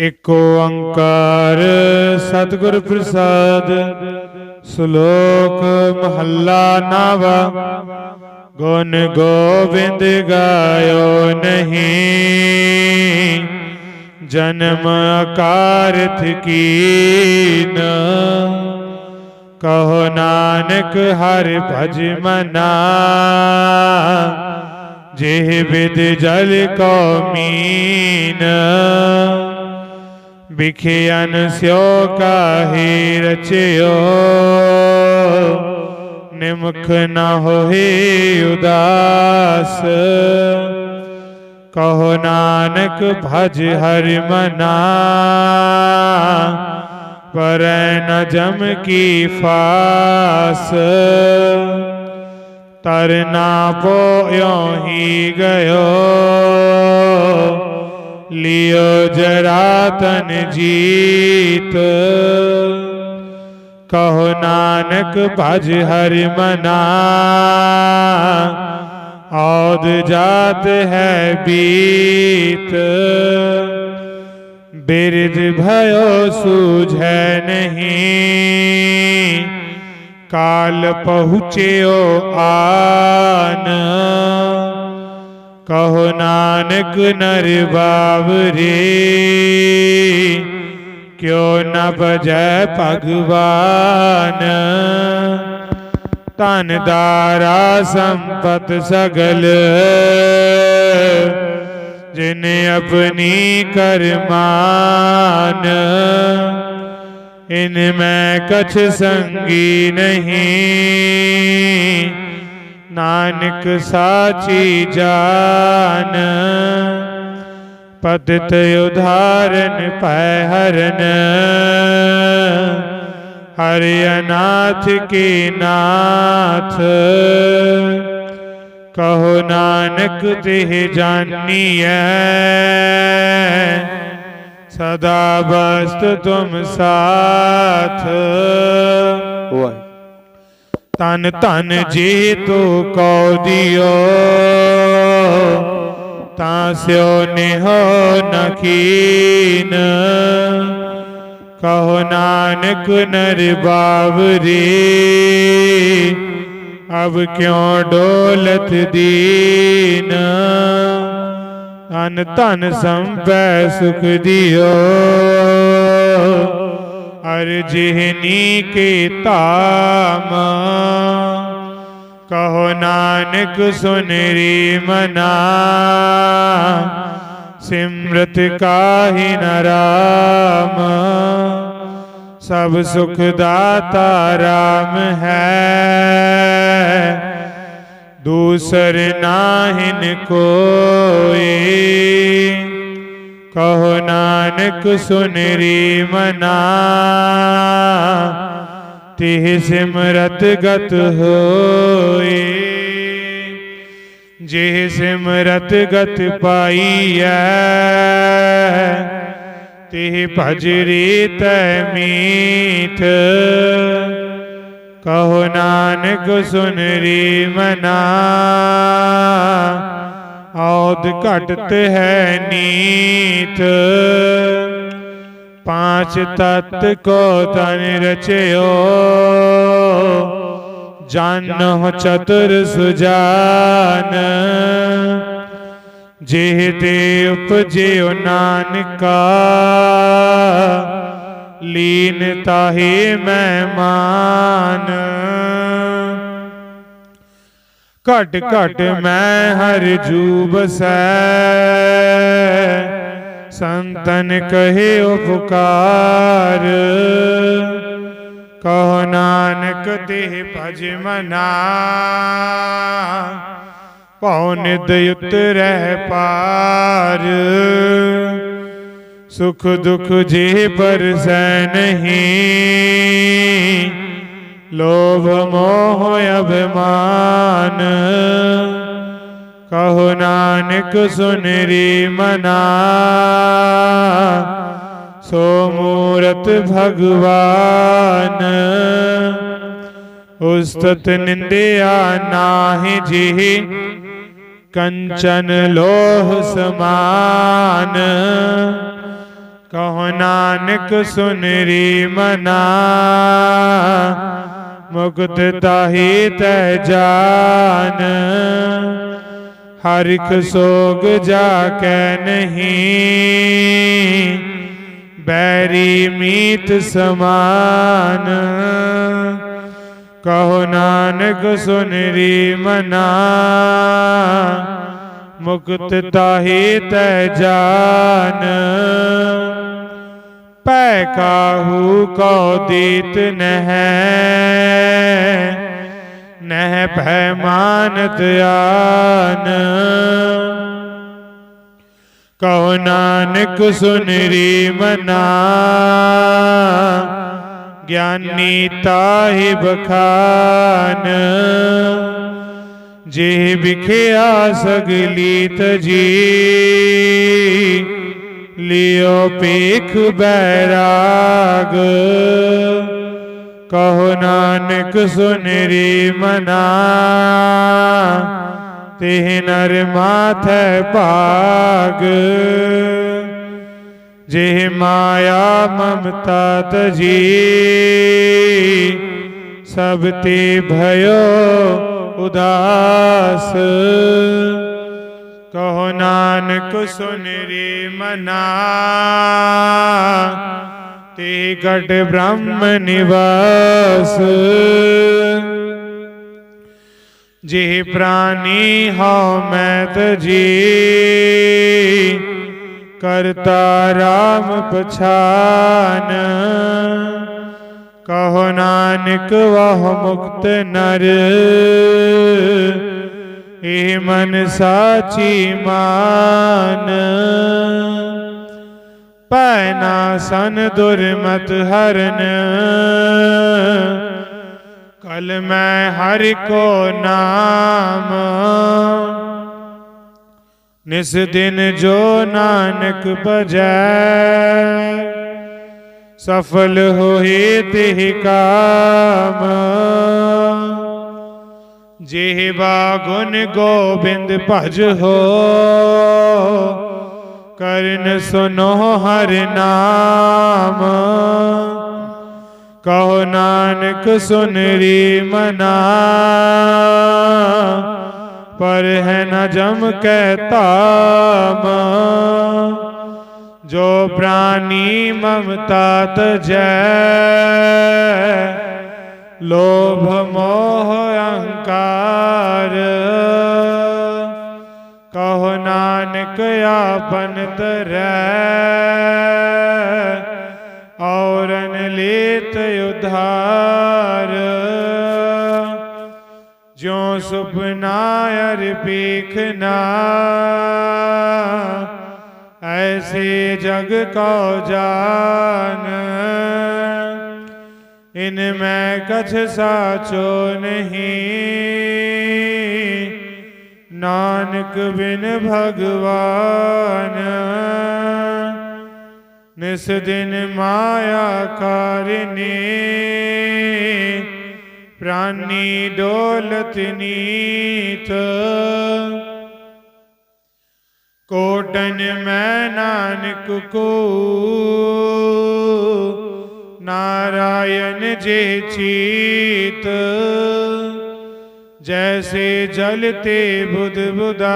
ਇਕ ਓੰਕਾਰ ਸਤਿਗੁਰ ਪ੍ਰਸਾਦ, ਸ਼ਲੋਕ ਮਹੱਲਾ ਨਾਵਾ। ਗੁਣ ਗੋਬਿੰਦ ਗਾਇਓ ਨਹੀਂ, ਜਨਮ ਅਕਾਰਥ ਕੀਨ ਕਹੋ ਨਾਨਕ ਹਰਿ ਭਜ ਮਨਾ, ਜਿਹ ਵਿਦ ਜਲ ਕੋ ਮੀਨ। ਵਿਖਿਆਨ ਸਿਓ ਕਾਹੀ ਰਚਿਓ। ਨਿਮਖ ਨਾ ਹੋਏ ਉਦਾਸ। ਕਹੋ ਨਾਨਕ ਭਜ ਹਰਿ ਮਨਾ। ਪਰ ਨ ਜਮ ਕੀ ਫਾਸ। ਤਰਨਾ ਪੋਇਓ ਹੀ ਗਇਓ। ਲਿਓ ਜਰਾ ਤਨ ਜੀਤ। ਕਹੋ ਨਾਨਕ ਭਜ ਹਰਿ ਮਨਾ। ਔਦ ਜਾਤ ਹੈ ਬੀਤ। ਬਿਰਧ ਭਇਓ ਸੂਝੈ ਨਹੀਂ। ਕਾਲ ਪਹੁੰਚਿਓ ਆਨ। ਕਹੋ ਨਾਨਕ ਨਰ ਬਾਵਰੇ, ਕਿਉ ਨ ਬਜੈ ਭਗਵਾਨ। ਤਨ ਦਾਰਾ ਸੰਪਤ ਸਗਲ, ਜਿਨ ਆਪਣੀ ਕਰਮਾਨ। ਇਨ ਮੈਂ ਕਛ ਸੰਗੀ ਨਹੀਂ ਨਾਨਕ ਸਾਚੀ ਜਾਨ। ਪਤਿਤ ਉਧਾਰਨ ਪੈ ਹਰਨ। ਹਰਿ ਅਨਾਥ ਕੀ ਨਾਥ। ਕਹੋ ਨਾਨਕ ਤਿਹ ਜਾਨੀਐ। ਸਦਾ ਬਸਤ ਤੁਮ ਸਾਥ। ਵਾਹਿਗੁਰੂ। ਤਨ ਧਨ ਜੀ ਤੂ ਕਉ ਦਿਓ। ਤਾਂ ਸਿਓ ਨਿਹੋ ਨਕੀਨ ਕਹੋ ਨਾਨਕ ਨਰ ਬਾਵਰੀ। ਅਬ ਕਿਉ ਡੋਲਤ ਦੀਨ? ਅਨ ਧਨ ਸੰਪੈ ਸੁਖ ਦਿਓ। ਅਰ ਜਿਹਨੀ ਕੇ ਧਾਮ, ਕਹੋ ਨਾਨਕ ਸੁਨਰੀ ਮਨਾ। ਸਿਮਰਤ ਕਾਹੀ ਨਰਾਮ ਸਭ ਸੁਖ ਦਾਤਾ ਰਾਮ ਹੈ। ਦੂਸਰ ਨਾਹਿਨ ਕੋਈ ਕਹੋ ਨਾਨਕ ਸੁਨਰੀ ਮਨਾ। ਤਿਹ ਸਿਮਰਤ ਗਤ ਹੋਏ ਜਿਹ ਸਿਮਰਤ ਗਤ ਪਾਈਐ, ਤਿਹ ਭਜ ਰੀਤੈ ਮੀਠ ਕਹੋ ਨਾਨਕ ਸੁਨਰੀ ਮਨਾ। ਔਦ ਘਟਤ ਹੈ ਨੀਤ। ਪਾਂਚ ਤਤ ਕੋ ਤਨ ਰਚਿਓ। ਜਾਨਹੁ ਚਤੁਰ ਸੁਜਾਨ। ਜਿਹ ਤੇ ਉਪਜਿਓ ਨਾਨਕਾ। ਲੀਨ ਤਾਹੀ ਮਹਿਮਾਨ ਘਟ ਘਟ ਮੈਂ ਹਰ ਜੂ ਬਸੈ ਸੰਤਨ ਕਹੇ ਉਪਕਾਰ। ਕਹ ਨਾਨਕ ਤੇ ਭਜ ਮਨਾ। ਪਉ ਨਿਦ ਉਤਰੈ ਪਾਰ। ਸੁਖ ਦੁਖ ਜੇ ਪਰਸੈ ਨਹੀਂ। ਲੋਭ ਮੋਹ ਅਭਿਮਾਨ। ਕਹੋ ਨਾਨਕ ਸੁਨਰੀ ਮਨਾ। ਸੋ ਮੂਰਤ ਭਗਵਾਨ। ਉਸਤਤ ਨਿੰਦਿਆ ਨਾਹੀ ਜੀ ਕੰਚਨ ਲੋਹ ਸਮਾਨ। ਕਹੋ ਨਾਨਕ ਸੁਨਰੀ ਮਨਾ। ਮੁਕਤ ਤਾਹੀ ਤੈ ਜਾਨ। ਹਰਿਖ ਸੋਗ ਜਾ ਕੈ ਨਹੀਂ। ਬੈਰੀ ਮੀਤ ਸਮਾਨ। ਕਹੋ ਨਾਨਕ ਸੁਨਰੀ ਮਨਾ। ਮੁਕਤ ਤਾਹੀ ਤੈ ਜਾਨ। ਭੈ ਕਾਹੂ ਕੋ ਦੀਤ ਨਹਿ। ਨਹਿ ਭੈ ਮਾਨਤ ਆਨ। ਕਹੋ ਨਾਨਕ ਸੁਨਰੀ ਮਨਾ। ਗਿਆਨੀ ਤਾਹੀ ਬਖਾਨ। ਜੇ ਵਿਖਿਆ ਸਗਲੀ ਤਜੀ ਲਿਓ ਪੇਖ ਬੈਰਾਗ। ਕਹੋ ਨਾਨਕ ਸੁਨਰੀ ਮਨਾ, ਤਿਹ ਨਰ ਮਾਥੈ ਭਾਗ। ਜੇ ਮਾਇਆ ਮਮਤਾ ਤਜੀ, ਸਭ ਤੇ ਭਇਓ ਉਦਾਸ। ਕਹੋ ਨਾਨਕ ਸੁਨਰੀ ਮਨਾ। ਤੇ ਗੜ ਬ੍ਰਹਮ ਨਿਵਾਸ। ਜੇ ਪ੍ਰਾਨੀ ਹਉ ਮੈਂ ਤਜੀ ਕਰਤਾ ਰਾਮ ਪਛਾਨ। ਕਹੋ ਨਾਨਕ ਵਾਹ ਮੁਕਤ ਨਰ। ਇਹ ਮਨ ਸਾਚੀ ਮਾਨ। ਪੈਨਾ ਸਨ ਦੁਰਮਤ ਹਰਨ। ਕਲ ਮੈਂ ਹਰਿ ਕੋ ਨਾਮ। ਨਿਸ ਦਿਨ ਜੋ ਨਾਨਕ ਭਜੈ, ਸਫਲ ਹੋਏ ਤੇ ਕਾਮ। ਜਿਹਵਾ ਗੁਣ ਗੋਬਿੰਦ ਭਜ ਹੋ। ਕਰਨ ਸੁਨੋ ਹਰ ਨਾਮ। ਕਹੋ ਨਾਨਕ ਸੁਨਰੀ ਮਨਾ। ਪਰ ਹੈ ਨ ਜਮ ਕੈ ਤਾਮ ਜੋ ਪ੍ਰਾਨੀ ਮਮਤਾ ਤਜੈ। ਲੋਭ ਮੋਹ ਅਹੰਕਾਰ ਕਹੋ ਨਾਨਕ ਆਪਨ ਤਰੈ ਔਰਨ ਲੇਤ ਉਧਾਰ ਜੋ ਸੁਪਨਾ ਅਰ ਐਸੇ ਜਗ ਕੋ ਜਾਨ ਇਨ ਮੈਂ ਕਛ ਸਾਚੋ ਨਹੀਂ। ਨਾਨਕ ਬਿਨ ਭਗਵਾਨ, ਨਿਸ ਦਿਨ ਮਾਇਆ ਕਾਰਨੀ। ਪ੍ਰਾਨੀ ਡੋਲਤ ਨੀਤ। ਕੋਟਨ ਮੈਂ ਨਾਨਕ ਕੋ। ਨਾਰਾਇਣ ਜੇ ਚੀਤ ਜੈਸੇ ਜਲ ਤੇ ਬੁਧ ਬੁਦਾ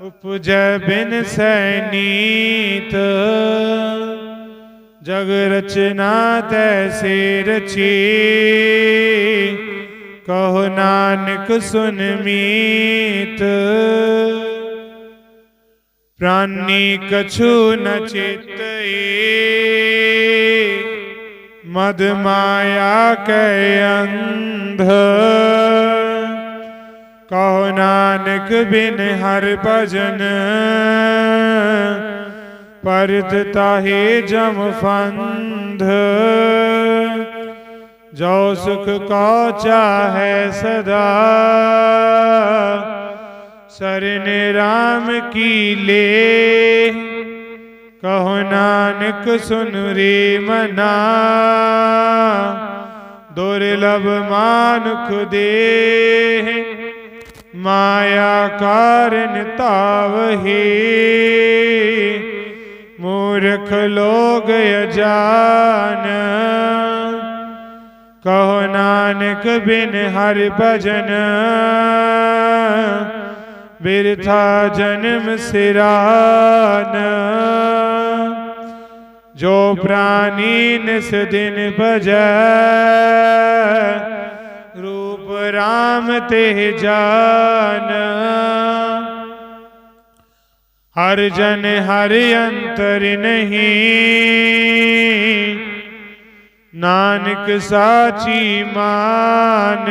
ਉਪਜੈ ਬਿਨ ਸੈਨੀਤ ਜਗ ਰਚਨਾ ਤੈਸੇ ਰਚੀ ਕਹੋ ਨਾਨਕ ਸੁਨ ਮੀਤ ਪ੍ਰਾਨੀ ਕਛੂ ਨ ਚੇਤਈ ਮਦ ਮਾਇਆ ਕੈ ਅੰਧ ਕਹੋ ਨਾਨਕ ਬਿਨ ਹਰ ਭਜਨ ਪਰਤ ਤਾਹੇ ਜਮ ਫੰਧ ਜੋ ਸੁਖ ਕੋ ਚਾਹੈ ਸਦਾ शरण राम की ले कहो नानक सुन रे मना दुर्लभ मानुख दे माया कारण ताव हे मूर्ख लोग अजान कहो नानक बिन हर भजन ਬਿਰਥਾ ਜਨਮ ਸਿਰਾਨ। ਜੋ ਪ੍ਰਾਨੀ ਨਿਸ ਦਿਨ ਭਜੈ, ਰੂਪ RAM ਤੇ ਜਾਨ। ਹਰ ਜਨ ਹਰ ਅੰਤਰ ਨਹੀਂ, ਨਾਨਕ ਸਾਚੀ ਮਾਨ।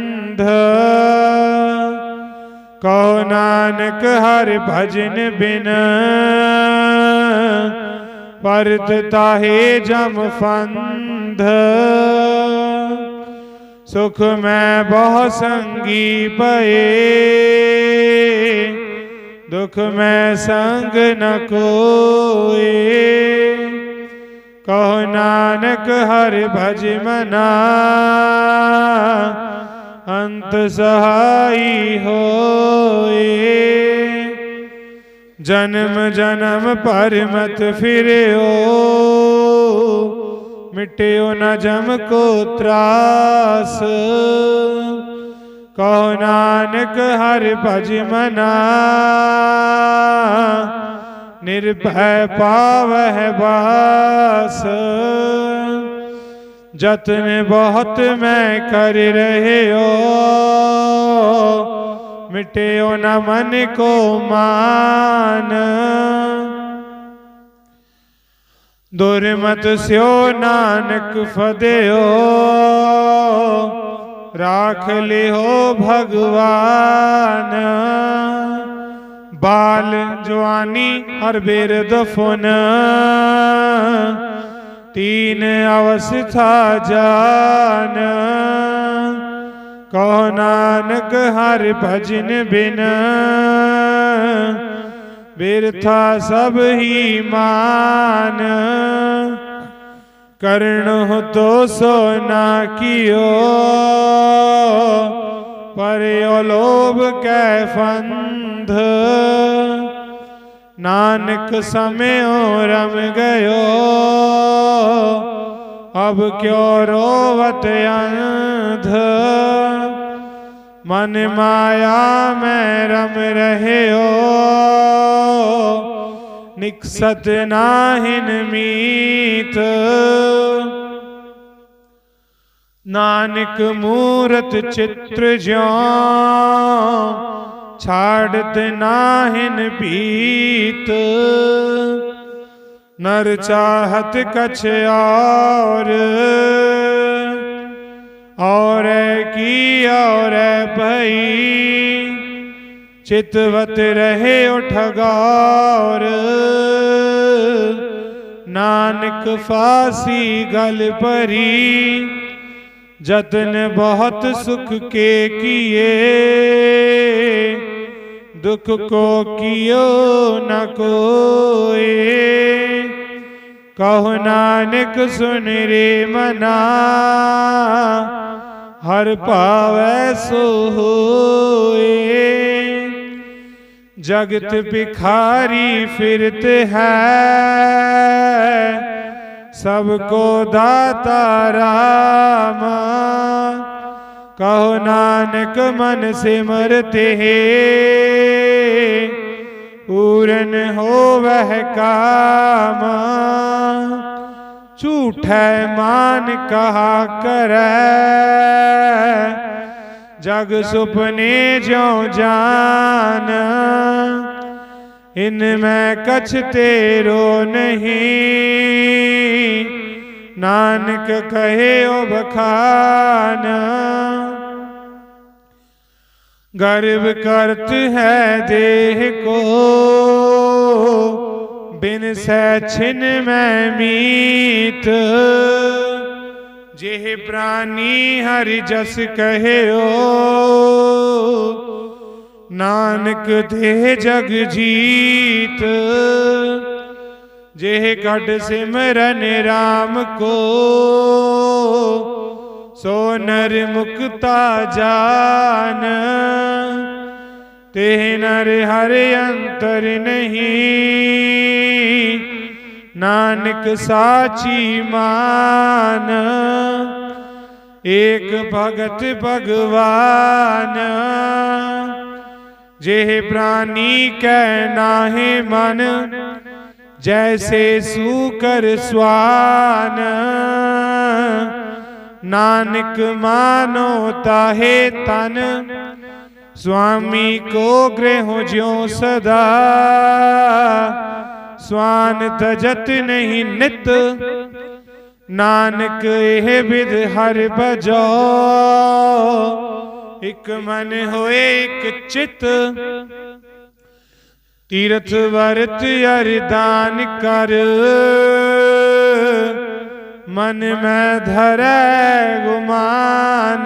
ਸਿੱਧ ਕਉ ਨਾਨਕ ਹਰਿ ਭਜਨ ਬਿਨ। ਪਰਤ ਤਾਹੇ ਜਮ ਫੰਧ। ਸੁਖ ਮੈਂ ਬਹੁ ਸੰਗੀ ਪਏ ਦੁਖ ਮੈਂ ਸੰਗ ਨ ਕੋਏ। ਕਹੋ ਨਾਨਕ ਹਰਿ ਭਜ ਮਨਾ। ਅੰਤ ਸਹਾਈ ਹੋਏ। ਜਨਮ ਜਨਮ ਭਰ ਮਤ ਫਿਰਿਓ। ਮਿਟਿਓ ਨਾ ਜਮ ਕੋ ਤਰਾਸ। ਕਹੋ ਨਾਨਕ ਹਰ ਭਜ ਮਨਾ। ਨਿਰਭੈ ਪਾਵਹਿ ਬਾਸ। जतन बहुत मैं कर रहे हो मिट्यो न मन को मान दुर्मत स्यो नानक फदयो राख लिहो भगवान बाल जवानी हर बेर दफन तीन अवस्था जान कहो नानक हर भजन बिन बिरथा सब ही मान कर्ण हो तो सोना कियो पर यो लोभ कै फंध ਨਾਨਕ ਸਮਿਓ ਰਮ ਗਇਓ। ਅਬ ਕਿਉ ਰੋਵਤ ਅੰਧ? ਮਨ ਮਾਇਆ ਮੈਂ ਰਮ ਰਹਿਓ। ਨਿਕਸਤ ਨਾਹਿਨ ਮੀਤ। ਨਾਨਕ ਮੂਰਤ ਚਿਤ੍ਰ ਜਿਉ। ਛਾੜਤ ਨਾਹਿਨ ਭੀਤ। ਨਰ ਚਾਹਤ ਕਛ ਔਰ ਔਰ ਕੀ ਔਰ ਭਈ। ਚਿਤਵਤ ਰਹੇ ਉਠਗਾਰ ਨਾਨਕ ਫਾਸੀ ਗਲ ਭਰੀ। ਜਤਨ ਬਹੁਤ ਸੁਖ ਕੇ ਕੀਏ। ਦੁਖ ਕੋ ਕੀਓ ਨ ਕੋਏ। ਕਹੋ ਨਾਨਕ ਸੁਨ ਰੇ ਮਨਾ। ਹਰ ਭਾਵੈ ਸੋ ਹੋਏ। ਜਗਤ ਬਿਖਾਰੀ ਫਿਰਤ ਹੈ। ਸਭ ਕੋ ਦਾਤਾ ਰਾਮਾ। ਕਹੋ ਨਾਨਕ ਮਨ ਸਿਮਰਤੇ ਪੂਰਨ ਹੋਵਹਿ ਕਾਮ। ਝੂਠੈ ਮਾਨ ਕਹਾ ਕਰੈ। ਜਗ ਸੁਪਨੇ ਜਿਉ ਜਾਨ। ਇਨ ਮੈਂ ਕਛ ਤੇਰੋ ਨਹੀਂ। ਨਾਨਕ ਕਹੇ ਓ ਬਖਾਨਾ। गर्व करत है देह को बिन सचिन मैं मीत जेह प्राणी हर जस कहे ओ नानक देह जग जीत जेह कट सिमरन राम को ਸੋ ਨਰ ਮੁਕਤਾ ਜਾਨ। ਤੇ ਨਰ ਹਰ ਅੰਤਰ ਨਹੀਂ। ਨਾਨਕ ਸਾਚੀ ਮਾਨ। ਏਕ ਭਗਤ ਭਗਵਾਨ। ਜਿਹ ਪ੍ਰਾਨੀ ਕੈ ਨਾਹਿ ਮਨ, ਜੈਸੇ ਸੂਕਰ ਸਵਾਨ। ਨਾਨਕ ਮਾਨੋ ਤਾਹੇ ਤਨ, ਸੁਆਮੀ ਕੋ ਗ੍ਰਹਿ ਜਿਉ ਸਦਾ। ਸਵਾਨ ਤਜਤ ਨਹੀਂ ਨਿਤ, ਨਾਨਕ ਇਹ ਵਿਦ ਹਰ ਬਜੋ। ਇਕ ਮਨ ਹੋਏ ਇਕ ਚਿਤ, ਤੀਰਥ ਵਰਤ ਅਰਦਾਨ ਕਰ। ਮਨ ਮੈਂ ਧਰੈ ਗੁਮਾਨ।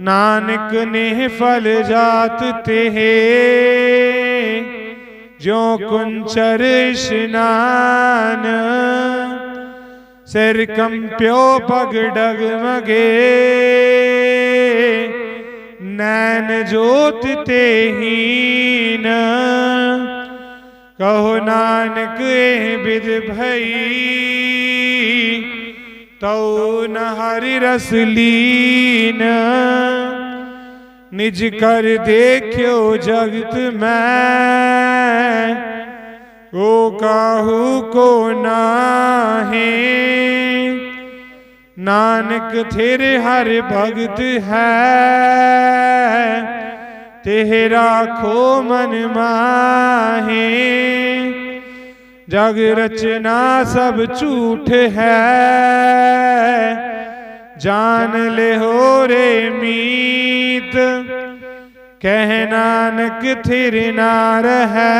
ਨਾਨਕ ਨੇ ਫਲ ਜਾਤ ਤੇ ਜੋ ਕੁੰਚਰ ਇਸ਼ਨਾਨ ਸਿਰ ਕੰਪਿਓ ਪਗ ਡਗਮਗੇ ਨੈਣ ਜੋਤ ਤੇ ਹੀਨ ਕਹੋ ਨਾਨਕ ਇਹ ਬਿਦ ਭਈ। ਤਉ ਨ ਹਰਿ ਰਸ ਲੀਨ ਨਿਜ ਕਰ ਦੇਖਿਓ ਜਗਤ ਮੈਂ। ਓ ਕਾਹੂ ਕੋ ਨਾਹੀ। ਨਾਨਕ ਥੇਰੇ ਹਰ ਭਗਤ ਹੈ। ਤੇਰਾ ਖੋ ਮਨ ਮਾਹੀ। ਜਗ ਰਚਨਾ ਸਭ ਝੂਠ ਹੈ। ਜਾਣ ਹੋ ਰੇ ਮੀਤ, ਕਹਿ ਨਾਨਕ ਥਿਰ ਨਾਰ ਹੈ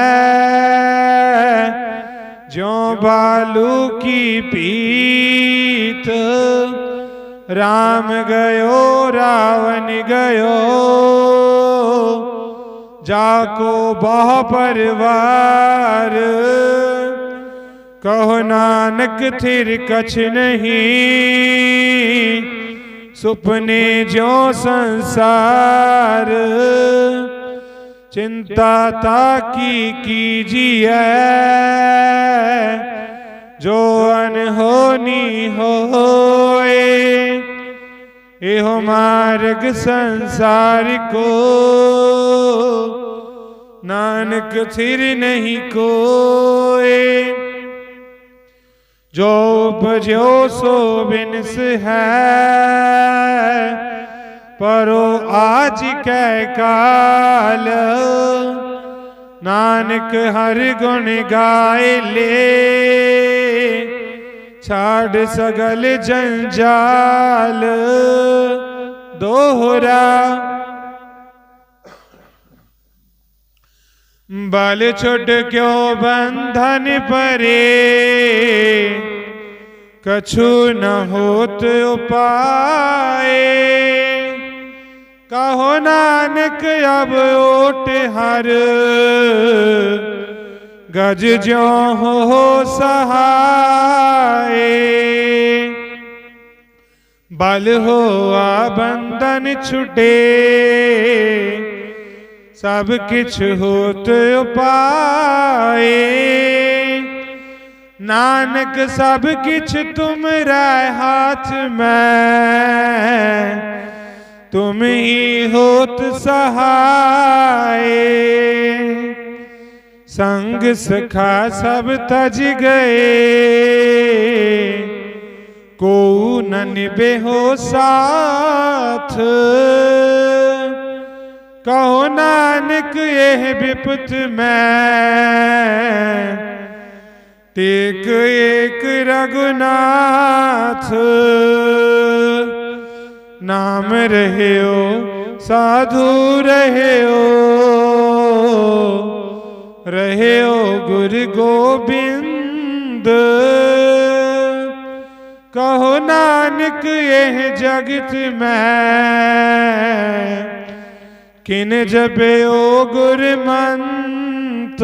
ਜਿਉ ਬਾਲੂ ਕੀ ਪੀਤ, ਰਾਮ ਗਇਓ, ਰਾਵਣ ਗਇਓ। ਜਾ ਕੋ ਬਹੁ ਪਰਵਾਰ ਕਹੋ ਨਾਨਕ ਥਿਰ ਕਛ ਨਹੀਂ ਸੁਪਨੇ ਜੋ ਸੰਸਾਰ ਚਿੰਤਾ ਤਾ ਕੀ ਕੀਜੀਐ ਜੋ ਅਨਹੋਨੀ ਹੋਏ ਇਹੋ ਮਾਰਗ ਸੰਸਾਰ ਕੋ ਨਾਨਕ ਥਿਰ ਨਹੀਂ ਕੋਏ ਜੋ ਭਜਿਓ ਸੋ ਬਿਨਸ ਹੈ, ਪਰੋ ਆਜ ਕੈ ਕਾਲ। ਨਾਨਕ ਹਰ ਗੁਣ ਗਾਏ ਲੇ, ਛਾੜ ਸਗਲ ਜੰਜਾਲ। ਦੋਹਰਾ ਬਲ ਛੁੱਟ ਕਿਉ ਬੰਧਨ ਪਰੇ? ਕਛੂ ਨ ਹੋਤ ਉਪਾਏ। ਕਹੋ ਨਾਨਕ ਅਬ ਓਟ ਹਰ। ਗਜ ਜਿਉ ਹੋ ਸਹਾਏ। ਬਲ ਹੋਆ ਬੰਧਨ ਛੁਟੇ। ਸਭ ਕਿਛ ਹੋਤ ਉਪਾਏ। ਨਾਨਕ ਸਭ ਕਿਛ ਤੁਮਰਾ ਹਾਥ ਮੈਂ। ਤੁਮ ਹੀ ਹੋਤ ਸਹਾਏ। ਸੰਗ ਸਖਾ ਸਭ ਤਜ ਗਏ। ਕੋ ਨ ਨਿਭੇ ਸਾਥ। ਕਹੋ ਨਾਨਕ, ਇਹ ਵਿਪਤ ਮੈਂ। ਟੇਕ ਏਕ ਰਗੁਨਾਥ ਨਾਮ ਰਹਿਓ, ਸਾਧੂ ਰਹਿਓ। ਰਹਿਓ ਗੁਰ ਗੋਬਿੰਦ, ਕਹੋ ਨਾਨਕ, ਇਹ ਜਗਤ ਮੈਂ। ਕਿਨ ਜਪਿਓ ਗੁਰਮੰਤ?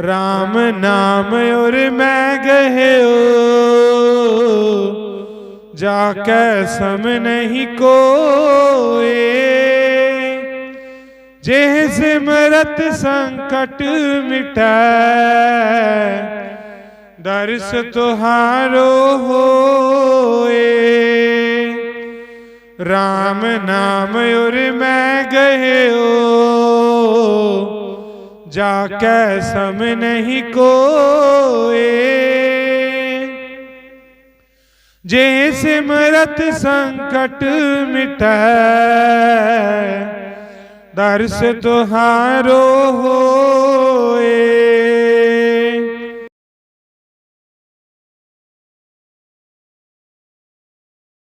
RAM ਨਾਮ ਔਰ ਮੈਂ ਗਹਿਓ। ਜਾ ਕੈ ਸਮ ਨਹੀਂ ਕੋਏ। ਜੇ ਸਿਮਰਤ ਸੰਕਟ ਮਿਟੈ, ਦਰਸ ਤੁਹਾਰੋ ਹੋਏ। RAM ਨਾਮ ਔਰ ਮੈਂ ਗਹਿਓ। ਜਾ ਕੈ ਸਮ ਨਹੀਂ ਕੋਏ। ਜੇ ਸਿਮਰਤ ਸੰਕਟ ਮਿਟੈ, ਦਰਸ ਤੁਹਾਰੋ ਹੋਏ।